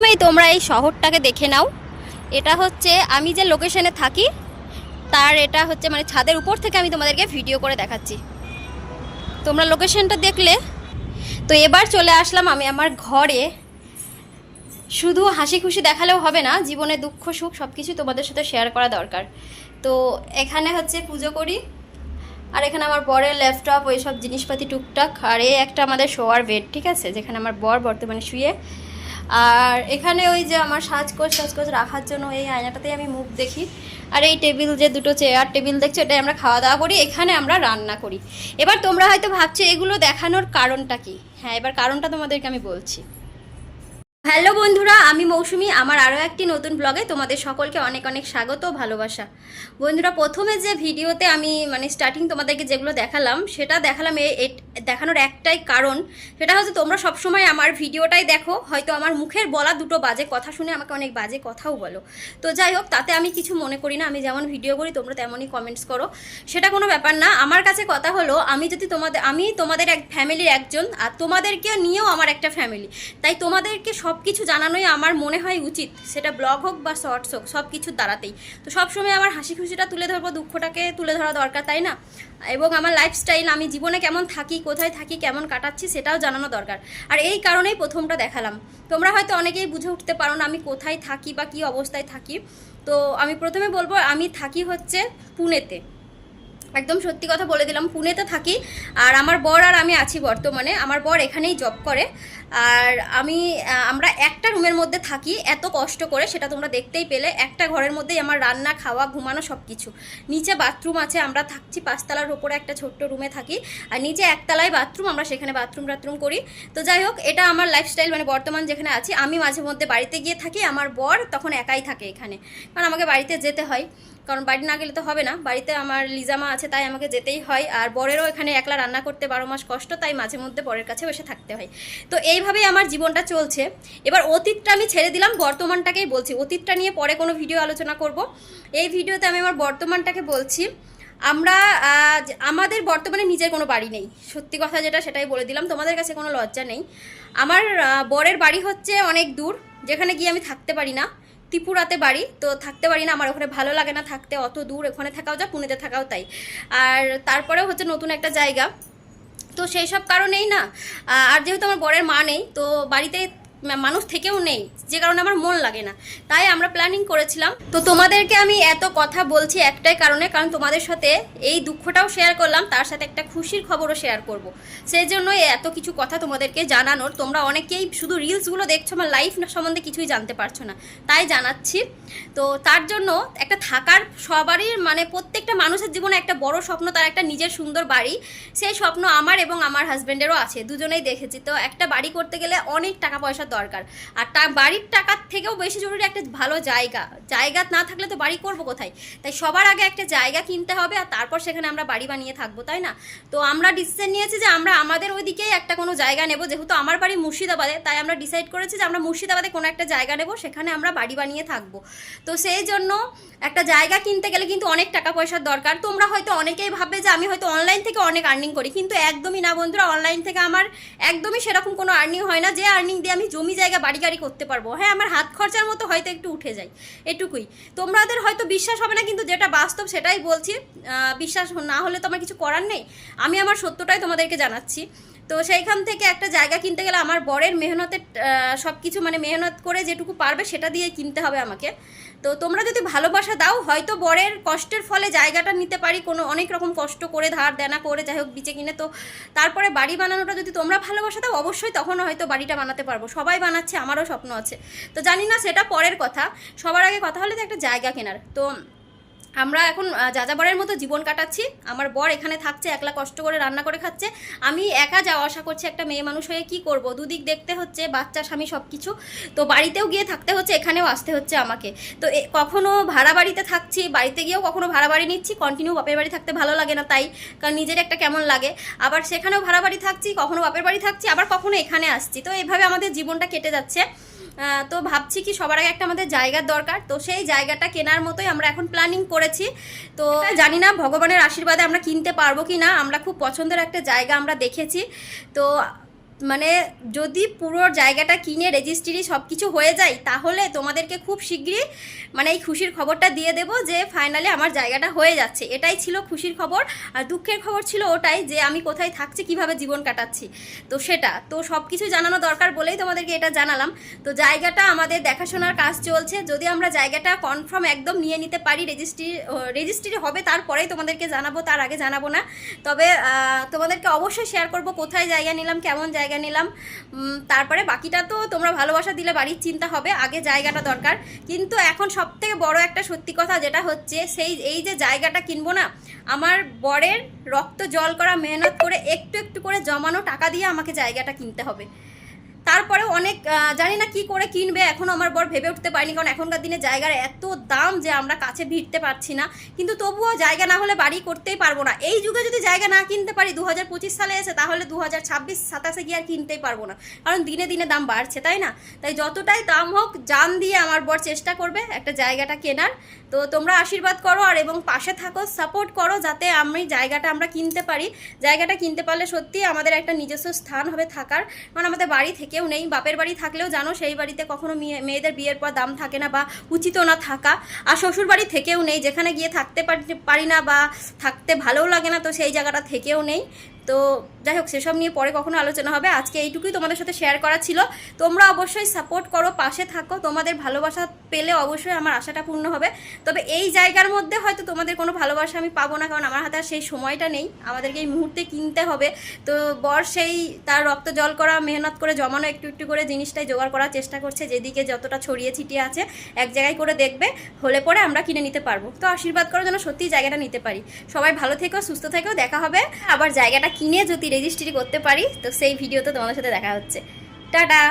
প্রথমেই তোমরা এই শহরটাকে দেখে নাও। এটা হচ্ছে, আমি যে লোকেশনে থাকি, তার এটা হচ্ছে মানে ছাদের উপর থেকে আমি তোমাদেরকে ভিডিও করে দেখাচ্ছি। তোমরা লোকেশনটা দেখলে, তো এবার চলে আসলাম আমি আমার ঘরে। শুধু হাসি খুশি দেখালেও হবে না, জীবনে দুঃখ, সুখ সব কিছু তোমাদের সাথে শেয়ার করা দরকার। তো এখানে হচ্ছে পুজো করি, আর এখানে আমার বরের ল্যাপটপ ওই সব জিনিসপাতি টুকটাক, আর এই একটা আমাদের শোয়ার বেড ঠিক আছে? যেখানে আমার বর বর্তমানে শুয়ে আর এখানে ওই যে আমার সাজকোজ সাজকোজ রাখার জন্য এই আয়নাটাতেই আমি মুখ দেখি। আর এই টেবিল যে দুটো চেয়ার টেবিল দেখছ, এটাই আমরা খাওয়া দাওয়া করি, এখানে আমরা রান্না করি। এবার তোমরা হয়তো ভাবছ, এগুলো দেখানোর কারণটা কি? হ্যাঁ এবার কারণটা তোমাদেরকে আমি বলছি। হ্যালো বন্ধুরা, আমি মৌসুমি, আমার আরও একটি নতুন ব্লগে তোমাদের সকলকে অনেক অনেক স্বাগত ভালোবাসা। বন্ধুরা, প্রথমে যে ভিডিওতে আমি মানে স্টার্টিং তোমাদেরকে যেগুলো দেখালাম, সেটা দেখালাম দেখানোর একটাই কারণ সেটা হচ্ছে তোমরা সবসময় আমার ভিডিওটাই দেখো, হয়তো আমার মুখের বলা দুটো বাজে কথা শুনে আমাকে অনেক বাজে কথাও বলো। তো যাই হোক, তাতে আমি কিছু মনে করি না, আমি যেমন ভিডিও করি তোমরা তেমনই কমেন্টস করো। সেটা কোনো ব্যাপার না, আমার কাছে কথা হলো, আমি যদি তোমাদের আমি তোমাদের এক ফ্যামিলির একজন, আর তোমাদেরকে নিয়েও আমার একটা ফ্যামিলি তাই তোমাদেরকে সব কিছু জানানোই আমার মনে হয় উচিত, সেটা ব্লগ হোক বা শর্টস হোক সব কিছুর দ্বারাতেই। তো সবসময় আমার হাসি খুশিটা তুলে ধরবো, দুঃখটাকে তুলে ধরা দরকার, তাই না? এবং আমার লাইফস্টাইল আমি জীবনে কেমন থাকি কোথায় থাকি, কেমন কাটাচ্ছি সেটাও জানানো দরকার। আর এই কারণেই প্রথমটা দেখালাম। তোমরা হয়তো অনেকেই বুঝে উঠতে পারো না আমি কোথায় থাকি বা কি অবস্থায় থাকি। তো আমি প্রথমে বলব, আমি থাকি হচ্ছে পুনেতে। একদম সত্যি কথা বলে দিলাম, পুনেতে থাকি। আর আমার বর আর আমি আছি বর্তমানে। আমার বর এখানেই জব করে। আর আমি আমরা একটা রুমের মধ্যে থাকি, এত কষ্ট করে, সেটা তোমরা দেখতেই পেলে, একটা ঘরের মধ্যেই আমার রান্না, খাওয়া, ঘুমানো সব কিছু নিচে বাথরুম আছে, আমরা থাকছি পাঁচতলার ওপরে একটা ছোট্ট রুমে থাকি, আর নিচে একতলায় বাথরুম আমরা সেখানে বাথরুম টাথরুম করি। তো যাই হোক, এটা আমার লাইফস্টাইল মানে বর্তমান যেখানে আছি, আমি মাঝে মধ্যে বাড়িতে গিয়ে থাকি, আমার বর তখন একাই থাকে এখানে। কারণ আমাকে বাড়িতে যেতে হয়, কারণ বাড়ি না গেলে তো হবে না, বাড়িতে আমার লিজামা আছে, তাই আমাকে যেতেই হয়, আর বরেরও এখানে একলা রান্না করতে বারো মাস কষ্ট, তাই মাঝে মধ্যে বরের কাছে বসে থাকতে হয়। তো এইভাবেই আমার জীবনটা চলছে। এবার অতীতটা আমি ছেড়ে দিলাম, বর্তমানটাকেই বলছি। অতীতটা নিয়ে পরে কোনো ভিডিও আলোচনা করব। এই ভিডিওতে আমি আমার বর্তমানটাকে বলছি। আমরা আমাদের বর্তমানে নিজের কোনো বাড়ি নেই। সত্যি কথা যেটা সেটাই বলে দিলাম। তোমাদের কাছে কোনো লজ্জা নেই। আমার বরের বাড়ি হচ্ছে অনেক দূর, যেখানে গিয়ে আমি থাকতে পারি না। ত্রিপুরাতে বাড়ি, তো থাকতে পারি না। আমার ওখানে ভালো লাগে না থাকতে। অত দূর ওখানে থাকাও যা পুনেতে থাকাও তাই। আর তারপরেও হচ্ছে নতুন একটা জায়গা। তো সেই সব কারণেই না। আর যেহেতু আমার বরের মা নেই তো বাড়িতে মানুষ থেকেও নেই, যে কারণে আমার মন লাগে না। তাই আমরা প্ল্যানিং করেছিলাম। তো তোমাদেরকে আমি এত কথা বলছি একটাই কারণে, কারণ তোমাদের সাথে এই দুঃখটাও শেয়ার করলাম, তার সাথে একটা খুশির খবরও শেয়ার করব। সেই জন্যই এত কিছু কথা তোমাদেরকে জানানোর, তোমরা অনেকেই শুধু রিলসগুলো দেখছ, আমার লাইফ সম্বন্ধে কিছুই জানতে পারছ না, তাই জানাচ্ছি। তো তার জন্য একটা থাকার সবারই মানে প্রত্যেকটা মানুষের জীবনে একটা বড় স্বপ্ন, তার একটা নিজের সুন্দর বাড়ি, সেই স্বপ্ন আমার এবং আমার হাজব্যান্ডেরও আছে, দুজনেই দেখেছি। তো একটা বাড়ি করতে গেলে অনেক টাকা পয়সার দরকার। আর তা বাড়ির টাকার থেকেও বেশি জরুরি একটা ভালো জায়গা। জায়গা না থাকলে তো বাড়ি করব কোথায়? তাই সবার আগে একটা জায়গা কিনতে হবে আর তারপর সেখানে আমরা বাড়ি বানিয়ে থাকব, তাই না? তো আমরা ডিসিশন নিয়েছি যে আমরা আমাদের ওইদিকেই একটা কোনো জায়গা নেব। যেহেতু আমার বাড়ি মুর্শিদাবাদে, তাই আমরা ডিসাইড করেছি যে আমরা মুর্শিদাবাদে কোনো একটা জায়গা নেব, সেখানে আমরা বাড়ি বানিয়ে থাকব। তো সেই জন্য একটা জায়গা কিনতে গেলে কিন্তু অনেক টাকা পয়সার দরকার। তোমরা হয়তো অনেকেই ভাববে যে আমি হয়তো অনলাইন থেকে অনেক আর্নিং করি, কিন্তু একদমই না বন্ধুরা অনলাইন থেকে আমার একদমই সেরকম কোনো আর্নিং হয় না। যে আর্নিং দিয়ে আমি জমি জায়গা, বাড়ি গাড়ি করতে পারব। হ্যাঁ আমার হাত খরচার মতো হয়তো একটু উঠে যায়। এটুকুই। তোমাদের হয়তো বিশ্বাস হবে না, কিন্তু যেটা বাস্তব সেটাই বলছি। বিশ্বাস না হলে তো আমার কিছু করার নেই। আমি আমার সত্যটাই তোমাদেরকে জানাচ্ছি। তো সেইখান থেকে একটা জায়গা কিনতে গেলে আমার বরের মেহনতের সব কিছু মানে মেহনত করে যেটুকু পারবে সেটা দিয়ে কিনতে হবে আমাকে। তো তোমরা যদি ভালোবাসা দাও, হয়তো বরের কষ্টের ফলে জায়গাটা নিতে পারি, কোনো অনেক রকম কষ্ট করে ধার দেনা করে যাই হোক বিচে কিনে। তো তারপরে বাড়ি বানানোটা যদি তোমরা ভালোবাসা দাও, অবশ্যই তখন হয়তো বাড়িটা বানাতে পারব। সবাই বানাচ্ছে, আমারও স্বপ্ন আছে। তো জানি না সেটা পরের কথা। সবার আগে কথা হলে যে একটা জায়গা কেনার। তো আমরা এখন যাযাবরের মতো জীবন কাটাচ্ছি। আমার বর এখানে থাকছে, একলা কষ্ট করে রান্না করে খাচ্ছে। আমি একা যাওয়া আসা করছি, একটা মেয়ে মানুষ হয়ে কি করব? দুদিক দেখতে হচ্ছে, বাচ্চা, স্বামী সব কিছু তো বাড়িতেও গিয়ে থাকতে হচ্ছে, এখানেও আসতে হচ্ছে আমাকে। তো কখনো ভাড়া বাড়িতে থাকছি, বাড়িতে গিয়েও কখনো ভাড়া বাড়ি নিচ্ছি কন্টিনিউ বাপের বাড়ি থাকতে ভালো লাগে না তাই, কারণ নিজের একটা কেমন লাগে। আবার সেখানেও ভাড়া বাড়ি থাকছি, কখনো বাপের বাড়ি থাকছি, আবার কখনো এখানে আসছি। তো এভাবে আমাদের জীবনটা কেটে যাচ্ছে। তো ভাবছি কি সবার আগে একটা আমাদের জায়গার দরকার। তো সেই জায়গাটা কেনার মতোই আমরা এখন প্ল্যানিং করেছি। তো জানি না ভগবানের আশীর্বাদে আমরা কিনতে পারব কি না আমরা খুব পছন্দের একটা জায়গা আমরা দেখেছি। তো মানে যদি পুরো জায়গাটা কিনে রেজিস্ট্রি সব কিছু হয়ে যায়, তাহলে তোমাদেরকে খুব শীঘ্রই মানে এই খুশির খবরটা দিয়ে দেবো যে ফাইনালি আমার জায়গাটা হয়ে যাচ্ছে। এটাই ছিল খুশির খবর। আর দুঃখের খবর ছিল ওটাই যে আমি কোথায় থাকছি, কীভাবে জীবন কাটাচ্ছি। তো সেটা, তো সব কিছু জানানো দরকার বলেই তোমাদেরকে এটা জানালাম। তো জায়গাটা আমাদের দেখাশোনার কাজ চলছে। যদি আমরা জায়গাটা কনফার্ম একদম নিয়ে নিতে পারি রেজিস্ট্রি রেজিস্ট্রি হবে, তারপরেই তোমাদেরকে জানাব, তার আগে জানাব না। তবে তোমাদেরকে অবশ্যই শেয়ার করব কোথায় জায়গা নিলাম, কেমন জায়গা নিলাম। তারপরে বাকিটা তো তোমরা ভালোবাসা দিলে বাড়ির চিন্তা হবে, আগে জায়গাটা দরকার। কিন্তু এখন সব থেকে বড় একটা সত্যি কথা যেটা হচ্ছে, সেই, এই যে জায়গাটা কিনবো না, আমার বরের রক্ত জল করা মেহনত করে একটু একটু করে জমানো টাকা দিয়ে আমাকে জায়গাটা কিনতে হবে। তারপরে অনেক জানি না কি করে কিনবে এখনও আমার বর ভেবে উঠতে পারিনি, কারণ এখনকার দিনে জায়গার এত দাম যে আমরা কাছে ভিড়তে পারছি না। কিন্তু তবুও জায়গা না হলে বাড়ি করতেই পারব না। এই যুগে যদি জায়গা না কিনতে পারি দু হাজার পঁচিশ সালে এসে, তাহলে দু হাজার ছাব্বিশ, সাতাশে গিয়ে আর কিনতেই পারব না। কারণ দিনে দিনে দাম বাড়ছে, তাই না? তাই যতটাই দাম হোক, জান দিয়ে আমার বর চেষ্টা করবে একটা জায়গাটা কেনার। তো তোমরা আশীর্বাদ করো আর এবং পাশে থাকো সাপোর্ট করো যাতে আমি জায়গাটা আমরা কিনতে পারি। জায়গাটা কিনতে পারলে সত্যি আমাদের একটা নিজস্ব স্থান হবে থাকার। কারণ আমাদের বাড়ি থেকেও নেই, বাপের বাড়ি থাকলেও জানো সেই বাড়িতে কখনো মেয়ে- মেয়েদের বিয়ের পর দাম থাকে না বা উচিত না থাকা। আর শ্বশুর বাড়ি থেকেও নেই, যেখানে গিয়ে থাকতে পারি না বা থাকতে ভালোও লাগে না, তো সেই জায়গাটা থেকেও নেই। তো যাই হোক, সেসব নিয়ে পরে কখনো আলোচনা হবে। আজকে এইটুকুই তোমাদের সাথে শেয়ার করা ছিল। তোমরা অবশ্যই সাপোর্ট করো, পাশে থাকো। তোমাদের ভালোবাসা পেলে অবশ্যই আমার আশাটা পূর্ণ হবে। তবে এই জায়গার মধ্যে হয়তো তোমাদের কোনো ভালোবাসা আমি পাবো না, কারণ আমার হাতে আর সেই সময়টা নেই। আমাদেরকে এই মুহূর্তে কিনতে হবে। তো বর সেই তার রক্ত জল করা, মেহনত করে জমানো, একটু একটু করে জিনিসটাই জোগাড় করার চেষ্টা করছে। যেদিকে যতটা ছড়িয়ে ছিটিয়ে আছে, এক জায়গায় করে দেখবে, হলে পরে আমরা কিনে নিতে পারব। তো আশীর্বাদ করার জন্য সত্যিই জায়গাটা নিতে পারি। সবাই ভালো থেকো, সুস্থ থেকো, দেখা হবে। আবার জায়গাটা কিনে যদি রেজিস্ট্রি করতে পারি তো সেই ভিডিওতে তোমাদের সাথে দেখা হচ্ছে। টাটা!